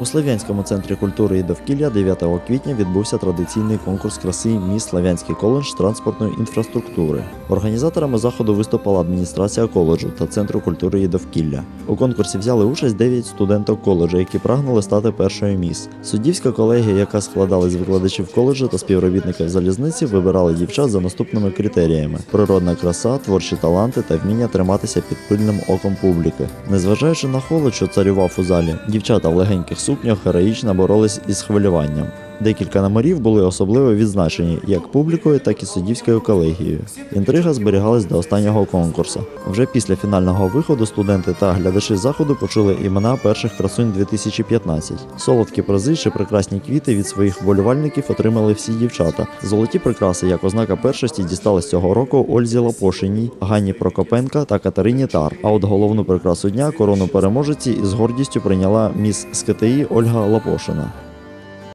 У Слов'янському центрі культури і довкілля 9 квітня відбувся традиційний конкурс краси Міс Слов'янський коледж транспортної інфраструктури. Організаторами заходу виступила адміністрація коледжу та центру культури і довкілля. У конкурсі взяли участь 9 студенток коледжу, які прагнули стати першою міс. Суддівська колегія, яка складалась з викладачів коледжу та співробітників залізниці, вибирали дівчат за наступними критеріями: природна краса, творчі таланти та вміння триматися під пильним оком публіки. Незважаючи на холод, що царював у залі, дівчата в легеньких сукнях героїчно боролись із хвилюванням. Декілька номерів були особливо відзначені як публікою, так і суддівською колегією. Інтрига зберігалась до останнього конкурсу. Вже після фінального виходу студенти та глядачі заходу почули імена перших красунь 2015. Солодкі призи чи прекрасні квіти від своїх вболівальників отримали всі дівчата. Золоті прикраси, як ознака першості, дістались цього року Ользі Лапошиній, Ганні Прокопенка та Катерині Тар. А от головну прикрасу дня корону переможеці із гордістю прийняла міс з КТІ Ольга Лапошина.